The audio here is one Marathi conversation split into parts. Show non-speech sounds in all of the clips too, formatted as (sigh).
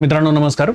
मित्रांनो नमस्कार.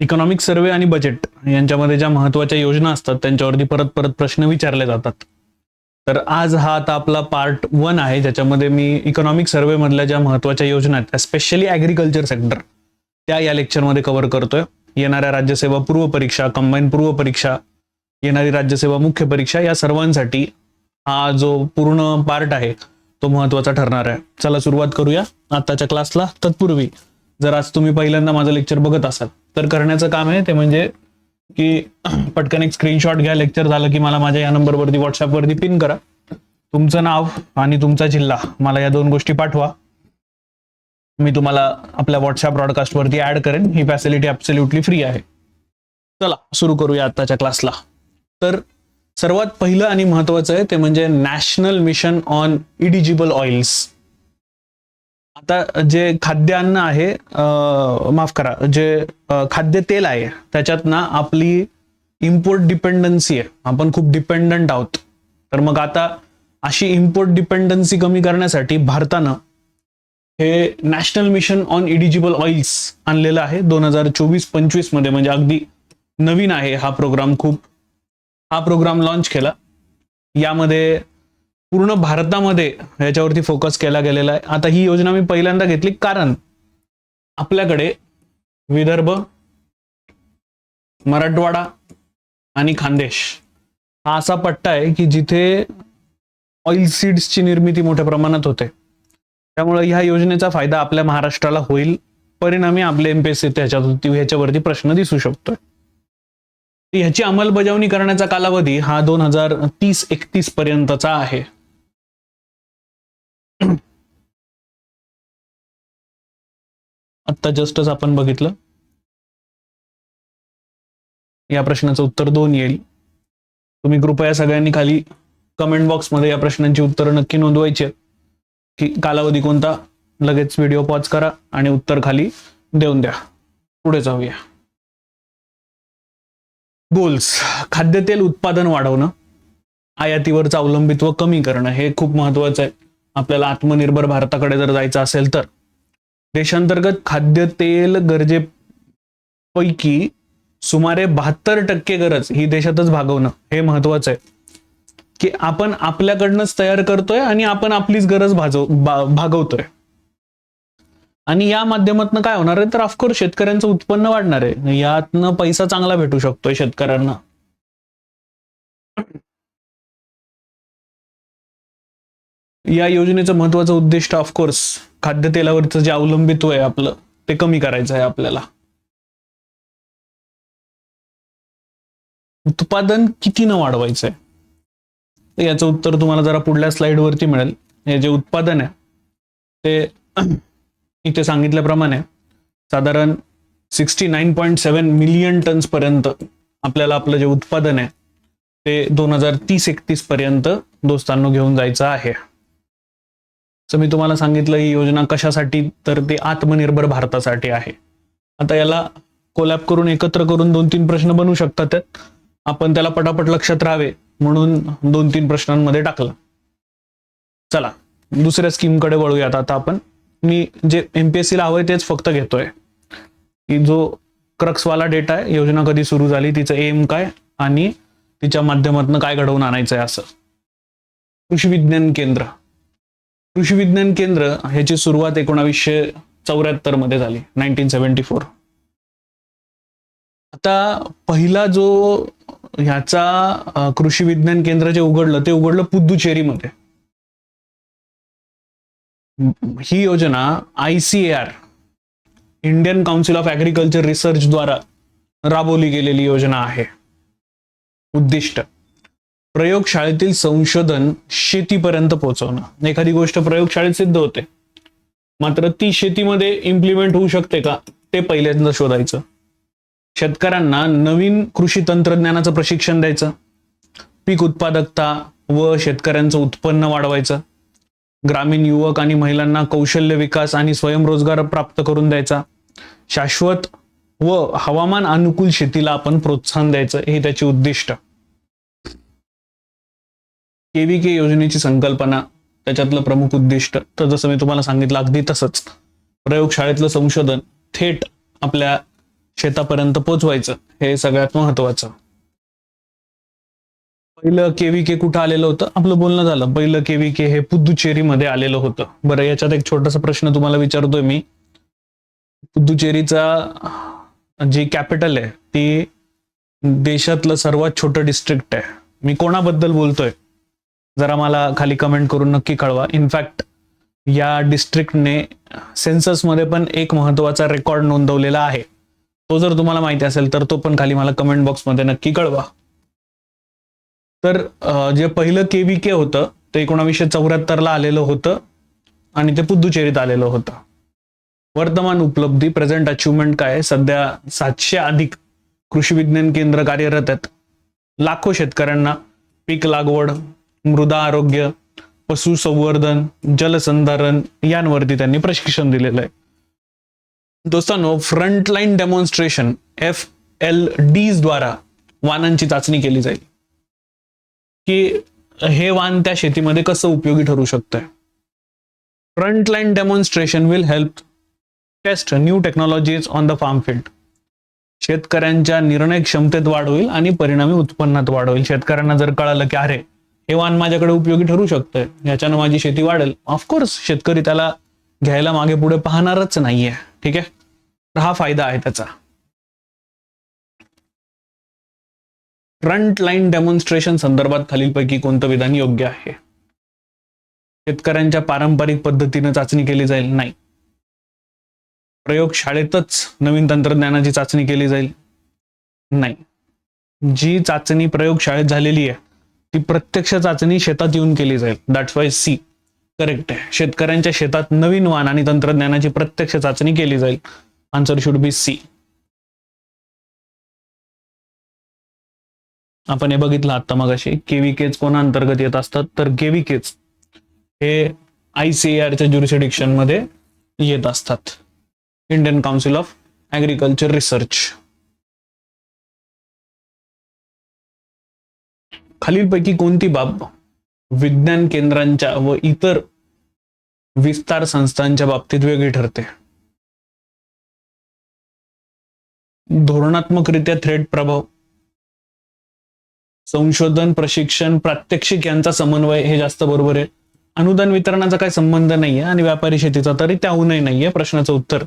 इकॉनॉमिक सर्वे आणि बजेट यांच्यामध्ये ज्या महत्त्वाच्या योजना असतात त्यांच्यावरती परत परत प्रश्न विचारले जातात. तर आज हा आता आपला पार्ट वन आहे ज्याच्यामध्ये मी इकॉनॉमिक सर्वे मधल्या ज्या महत्त्वाच्या योजना आहेत स्पेशली ॲग्रिकल्चर सेक्टर त्या या लेक्चरमध्ये कव्हर करतोय. येणाऱ्या राज्यसेवा पूर्व परीक्षा कंबाईन पूर्व परीक्षा येणारी राज्यसेवा मुख्य परीक्षा या सर्वांसाठी हा जो पूर्ण पार्ट आहे तो महत्त्वाचा ठरणार आहे. चला सुरुवात करूया आताच्या क्लासला तत्पूर्वी जर आज तुम्ही पहिल्यांदा माझं लेक्चर बघत असाल तर करण्याचं काम आहे ते म्हणजे की (clears throat) पटकन एक स्क्रीनशॉट घ्या लेक्चर झालं की मला माझ्या या नंबरवरती व्हॉट्सअपवरती पिन करा. तुमचं नाव आणि तुमचा जिल्हा मला या दोन गोष्टी पाठवा. मी तुम्हाला आपल्या व्हॉट्सअप ब्रॉडकास्टवरती ऍड करेन. ही फॅसिलिटी ॲब्सोल्युटली फ्री आहे. चला सुरू करूया आताच्या क्लासला तर सर्वात पहिलं आणि महत्वाचं आहे ते म्हणजे national mission on edible oils आता जे खाद्यान्न आहे माफ करा जे खाद्य तेल आहे त्याच्यात ना आपली इम्पोर्ट डिपेंडन्सी आहे. आपण खूप डिपेंडंट आहोत. तर मग आता अशी इम्पोर्ट डिपेंडन्सी कमी करण्यासाठी भारतानं हे national mission on edible oils आणलेलं आहे. दोन हजार चोवीस पंचवीसमध्ये म्हणजे अगदी नवीन आहे हा प्रोग्राम खूप. हा प्रोग्राम लॉन्च केला. यामध्ये पूर्ण भारतामध्ये याच्यावरती फोकस केला गेलेला आहे. आता ही योजना मी पहिल्यांदा घेतली कारण आपल्याकडे विदर्भ मराठवाडा आणि खानदेश हा असा पट्टा आहे की जिथे ऑइल सीड्सची निर्मिती मोठ्या प्रमाणात होते. त्यामुळे ह्या योजनेचा फायदा आपल्या महाराष्ट्राला होईल. परिणामी आपले एमपीएससी त्याच्यावरती ह्याच्यावरती प्रश्न दिसू शकतोय. ह्याची अंमलबजावणी करण्याचा कालावधी हा दोन हजार तीस एकतीस पर्यंतचा आहे. (clears throat) आत्ता जस्टच आपण बघितलं. या प्रश्नाचं उत्तर दोन येईल. तुम्ही कृपया सगळ्यांनी खाली कमेंट बॉक्समध्ये या प्रश्नांची उत्तरं नक्की नोंदवायची की कालावधी कोणता? लगेच व्हिडिओ पॉज करा आणि उत्तर खाली देऊन द्या. पुढे जाऊया. गोल्स खाद्यतेल उत्पादन वाढवणं. आयातीवरचं अवलंबित्व कमी करणं हे खूप महत्वाचं आहे. आपल्याला आत्मनिर्भर भारताकडे जर जायचं असेल तर. देशांतर्गत खाद्य तेल गरजेपैकी सुमारे बहात्तर टक्के गरज ही देशातच भागवणं हे महत्वाचं आहे. की आपण आपल्याकडनंच तयार करतोय आणि आपण आपलीच गरज भाजव भागवतोय. आणि या माध्यमातून काय होणार आहे? तर ऑफकोर्स शेतकऱ्यांचं उत्पन्न वाढणार आहे. यातनं पैसा चांगला भेटू शकतोय शेतकऱ्यांना. या योजनेचं महत्वाचं उद्दिष्ट ऑफकोर्स खाद्यतेलावरचं जे अवलंबित्व आहे आपलं ते कमी करायचं आहे आपल्याला. उत्पादन कितीनं वाढवायचं आहे याचं उत्तर तुम्हाला जरा पुढल्या स्लाइड वरती मिळेल. हे जे उत्पादन आहे ते (clears throat) इथे सांगितल्याप्रमाणे साधारण sixty nine point seven million tons पर्यंत आपल्याला आपलं जे उत्पादन आहे ते दोन हजार तीस एकतीस पर्यंत दोस्तांनो घेऊन जायचं आहे. तर मी तुम्हाला सांगितलं ही योजना कशासाठी तर ते आत्मनिर्भर भारतासाठी आहे. आता याला कोलॅप करून एकत्र करून दोन तीन प्रश्न बनवू शकतात त्यात. आपण त्याला पटापट लक्षात राहावे म्हणून दोन तीन प्रश्नांमध्ये टाकलं. चला दुसऱ्या स्कीमकडे वळूयात आता आपण. मी जे एमपीएससी ला हवंय तेच फक्त घेतोय. की जो क्रक्सवाला डेटा आहे योजना कधी सुरू झाली तिचं एम काय आणि तिच्या माध्यमातून काय घडवून आणायचं आहे असं. कृषी विज्ञान केंद्र. कृषी विज्ञान केंद्र ह्याची सुरुवात एकोणावीसशे चौऱ्याहत्तरमध्ये झाली नाईन्टीन सेव्हन्टी फोर आता पहिला जो ह्याचा कृषी विज्ञान केंद्र जे उघडलं ते उघडलं पुद्दुचेरीमध्ये ही योजना I C A R Indian Council of Agriculture Research द्वारा राबवली गेलेली योजना आहे. उद्दिष्ट. प्रयोगशाळेतील संशोधन शेतीपर्यंत पोहोचवणं. एखादी गोष्ट प्रयोगशाळेत सिद्ध होते. मात्र ती शेतीमध्ये इम्प्लिमेंट होऊ शकते का? ते पहिल्यांदा शोधायचं. शेतकऱ्यांना नवीन कृषी तंत्रज्ञानाचं प्रशिक्षण द्यायचं. पीक उत्पादकता व शेतकऱ्यांचं उत्पन्न वाढवायचं. ग्रामीण युवक आणि महिलांना कौशल्य विकास आणि स्वयंरोजगार प्राप्त करून द्यायचा. शाश्वत व हवामान अनुकूल शेतीला आपण प्रोत्साहन द्यायचं हे त्याचे उद्दिष्ट. केव्हीके योजनेची संकल्पना त्याच्यातलं प्रमुख उद्दिष्ट तर जसं मी तुम्हाला सांगितलं अगदी तसंच. प्रयोगशाळेतलं संशोधन थेट आपल्या शेतापर्यंत पोचवायचं हे सगळ्यात महत्वाचं. पहिलं केव्हीके कुठं आलेलं होतं? आपलं बोलणं झालं. पहिलं केव्हीके हे पुदुचेरीमध्ये आलेलं होतं. बरं याच्यात एक छोटासा प्रश्न तुम्हाला विचारतोय मी. पुदुचेरीचा जी कॅपिटल आहे ती देशातलं सर्वात छोटं डिस्ट्रिक्ट आहे. मी कोणाबद्दल बोलतोय? जरा मला खाली कमेंट करून नक्की कळवा. इनफॅक्ट या डिस्ट्रिक्टने सेन्ससमध्ये पण एक महत्त्वाचा रेकॉर्ड नोंदवलेला आहे. तो जर तुम्हाला माहिती असेल तर तो पण खाली मला कमेंट बॉक्समध्ये नक्की कळवा. तर जे पहिलं केव्हीके होतं ते एकोणावीसशे चौऱ्याहत्तरला आलेलं होतं आणि ते पुदुचेरीत आलेलं होतं. वर्तमान उपलब्धी प्रेझेंट अचिव्हमेंट काय सध्या सातशे अधिक कृषी विज्ञान केंद्र कार्यरत आहेत. लाखो शेतकऱ्यांना पीक लागवड मृदा आरोग्य पशुसंवर्धन जलसंधारण यांवरती त्यांनी प्रशिक्षण दिलेलं आहे. दोस्तांनो frontline demonstration F L Ds द्वारा वानांची चाचणी केली जाईल. की हे वाहन त्या शेतीमध्ये कसं उपयोगी ठरू शकतंय? Frontline demonstration will help test new technologies on the farm field शेतकऱ्यांच्या निर्णय क्षमतेत वाढ होईल आणि परिणामी उत्पन्नात वाढ होईल. शेतकऱ्यांना जर कळालं की अरे हे वाहन माझ्याकडे उपयोगी ठरू शकतंय. याच्यानं माझी शेती वाढेल. ऑफकोर्स शेतकरी त्याला घ्यायला मागे पुढे पाहणारच नाहीये. ठीक आहे? तर हा फायदा आहे त्याचा. फ्रंट लाईन डेमॉन्स्ट्रेशन संदर्भात खालीलपैकी कोणतं विधान योग्य आहे? शेतकऱ्यांच्या पारंपरिक पद्धतीने चाचणी केली जाईल? नाही. प्रयोगशाळेतच नवीन तंत्रज्ञानाची चाचणी केली जाईल? नाही. जी चाचणी प्रयोगशाळेत झालेली आहे ती प्रत्यक्ष चाचणी शेतात येऊन केली जाईल. दॅट्स वाय सी करेक्ट आहे. शेतकऱ्यांच्या शेतात नवीन वाण आणि तंत्रज्ञानाची प्रत्यक्ष चाचणी केली जाईल. आन्सर शुड बी सी आपण हे बघितलं आता मग केवी केच कोणा अंतर्गत येत असतात? तर केव्हीकेच हे आय सी आरच्या ज्युरिसिडिक्शनमध्ये येत असतात. Indian Council of Agriculture Research खालीलपैकी कोणती बाब विज्ञान केंद्रांच्या व इतर विस्तार संस्थांच्या बाबतीत वेगळी ठरते? धोरणात्मकरित्या थेट प्रभाव संशोधन प्रशिक्षण प्रात्यक्षिक यांचा समन्वय हे जास्त बरोबर आहे. अनुदान वितरणाचा काही संबंध नाहीये आणि व्यापारी शेतीचा तरी त्याहूनही नाहीये. प्रश्नाचं उत्तर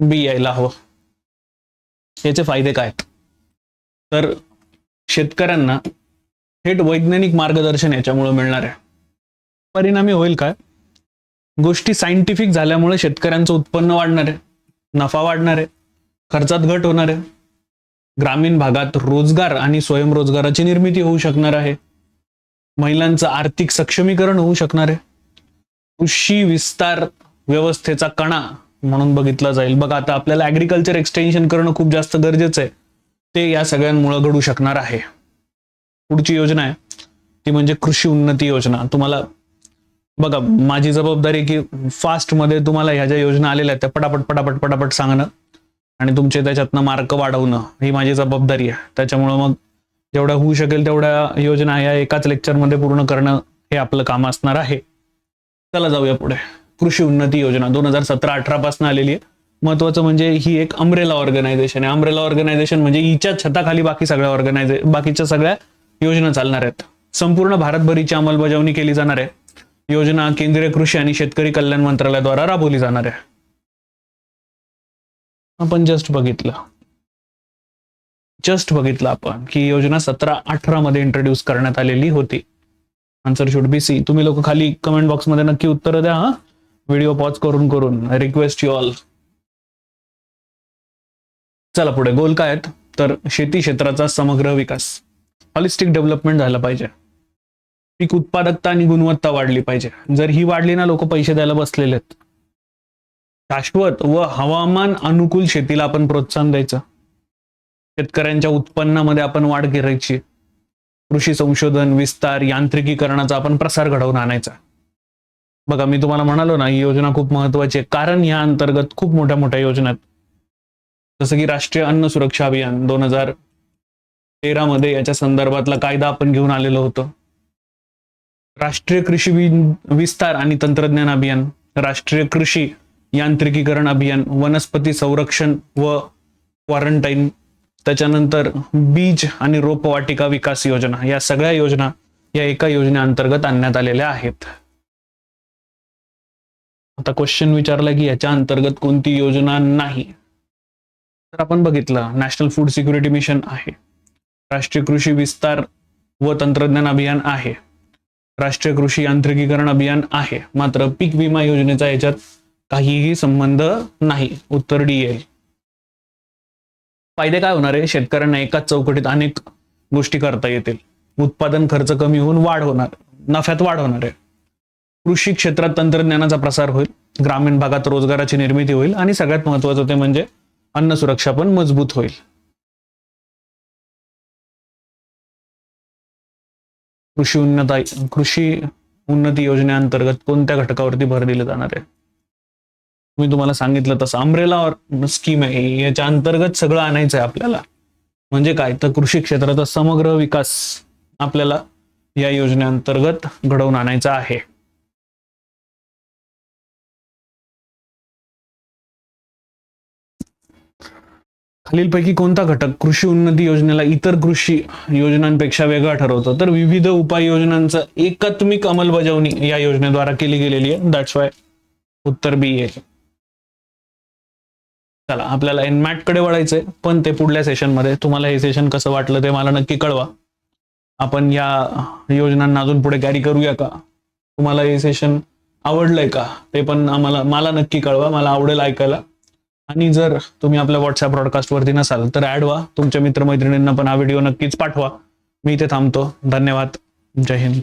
बी यायला हवं. याचे फायदे काय आहेत? तर शेतकऱ्यांना थेट वैज्ञानिक मार्गदर्शन याच्यामुळे मिळणार आहे. परिणामी होईल काय? गोष्टी सायंटिफिक झाल्यामुळे शेतकऱ्यांचं उत्पन्न वाढणार आहे. नफा वाढणार आहे. खर्चात घट होणार आहे. ग्रामीण भागात रोजगार आणि स्वयंरोजगाराची निर्मिती होऊ शकणार आहे. महिलांचं आर्थिक सक्षमीकरण होऊ शकणार आहे. कृषी विस्तार व्यवस्थेचा कणा म्हणून बघितला जाईल. बघा आता आपल्याला ऍग्रिकल्चर एक्सटेन्शन करणं खूप जास्त गरजेचं आहे. ते या सगळ्यांमुळे घडू शकणार आहे. पुढची योजना आहे. ती म्हणजे कृषी उन्नती योजना. तुम्हाला बघा माझी जबाबदारी की फास्टमध्ये तुम्हाला ह्या ज्या योजना आलेल्या आहेत त्या पटापट पटापट पटापट सांगणं आणि तुमचे त्याच्यातनं मार्क वाढवणं ही माझी जबाबदारी आहे. त्याच्यामुळं मग जेवढ्या होऊ शकेल तेवढ्या योजना या एकाच लेक्चरमध्ये पूर्ण करणं हे आपलं काम असणार आहे. चला जाऊया पुढे. कृषी उन्नती योजना दोन हजार सतरा अठरा पासून आलेली आहे. महत्वाचं म्हणजे ही एक अमरेला ऑर्गनायझेशन आहे. अमरेला ऑर्गनायझेशन म्हणजे हिच्या छताखाली बाकी सगळ्या ऑर्गनायझे बाकीच्या सगळ्या योजना चालणार आहेत. संपूर्ण भारतभरीची अंमलबजावणी केली जाणार आहे. योजना केंद्रीय कृषी आणि शेतकरी कल्याण मंत्रालयाद्वारा राबवली जाणार आहे. आपण जस्ट बघितलं. जस्ट बघितलं आपण की योजना सतरा अठरा मध्ये इंट्रोड्यूस करण्यात आलेली होती. आन्सर शुड बी सी तुम्ही लोक खाली कमेंट बॉक्समध्ये नक्की उत्तर द्या हा? व्हिडिओ पॉज करून करून. रिक्वेस्ट यू ऑल चला पुढे. गोल काय आहेत? तर शेती क्षेत्राचा समग्र विकास. हॉलिस्टिक डेव्हलपमेंट झालं पाहिजे. पीक उत्पादकता आणि गुणवत्ता वाढली पाहिजे. जर ही वाढली ना लोक पैसे द्यायला बसलेले आहेत. शाश्वत व हवामान अनुकूल शेतीला आपण प्रोत्साहन द्यायचं. शेतकऱ्यांच्या उत्पन्नामध्ये आपण वाढ करायची. कृषी संशोधन विस्तार यांत्रिकीकरणाचा आपण प्रसार घडवून आणायचा. बघा मी तुम्हाला म्हणालो ना ही योजना खूप महत्वाची आहे. कारण या अंतर्गत खूप मोठ्या मोठ्या योजना आहेत. जसं की राष्ट्रीय अन्न सुरक्षा अभियान दोन हजार तेरा मध्ये याच्या संदर्भातला कायदा आपण घेऊन आलेलो होतो. राष्ट्रीय कृषी विस्तार आणि तंत्रज्ञान अभियान राष्ट्रीय कृषी यांत्रिकीकरण अभियान वनस्पती संरक्षण व क्वारंटाईन त्याच्यानंतर बीज आणि रोपवाटिका विकास योजना या सगळ्या योजना या एका योजनेअंतर्गत आणण्यात आलेल्या आहेत. आता क्वेश्चन विचारला की याच्या अंतर्गत कोणती योजना नाही? तर आपण बघितलं नॅशनल फूड सिक्युरिटी मिशन आहे. राष्ट्रीय कृषी विस्तार व तंत्रज्ञान अभियान आहे. राष्ट्रीय कृषी यांत्रिकीकरण अभियान आहे. मात्र पीक विमा योजनेचा याच्यात काहीही संबंध नाही. उत्तर डी येईल फायदे काय होणार आहे? शेतकऱ्यांना एकाच चौकटीत अनेक गोष्टी करता येतील. उत्पादन खर्च कमी होऊन वाढ होणार. नफ्यात वाढ होणार आहे. कृषी क्षेत्रात तंत्रज्ञानाचा प्रसार होईल. ग्रामीण भागात रोजगाराची निर्मिती होईल. आणि सगळ्यात महत्वाचं ते म्हणजे अन्न सुरक्षा पण मजबूत होईल. कृषी उन्नता कृषी उन्नती योजनेअंतर्गत कोणत्या घटकावरती भर दिले जाणार आहे? मी तुम्हाला सांगितलं तसं अम्ब्रेला स्कीम आहे. याच्या अंतर्गत सगळं आणायचं आहे आपल्याला. म्हणजे काय? तर कृषी क्षेत्राचा समग्र विकास आपल्याला या योजनेअंतर्गत घडवून आणायचा आहे. खालीलपैकी कोणता घटक कृषी उन्नती योजनेला इतर कृषी योजनांपेक्षा वेगळा ठरवतो? तर विविध उपाययोजनांचं एकात्मिक अंमलबजावणी या योजनेद्वारा केली गेलेली आहे. दॅट्स वाय उत्तर बी आहे चला आपल्याला एनमॅटकडे वळायचंय पण ते पुढल्या सेशनमध्ये तुम्हाला हे सेशन कसं वाटलं ते मला नक्की कळवा. आपण या योजनांना अजून पुढे कॅरी करूया का? तुम्हाला हे सेशन आवडलंय का? ते पण आम्हाला मला नक्की कळवा. मला आवडेल ऐकायला. आणि जर तुम्ही आपल्या व्हॉट्सअप ब्रॉडकास्टवरती नसाल तर ऍड व्हा. तुमच्या मित्रमैत्रिणींना पण हा व्हिडिओ नक्कीच पाठवा. मी इथे थांबतो. धन्यवाद. जय हिंद.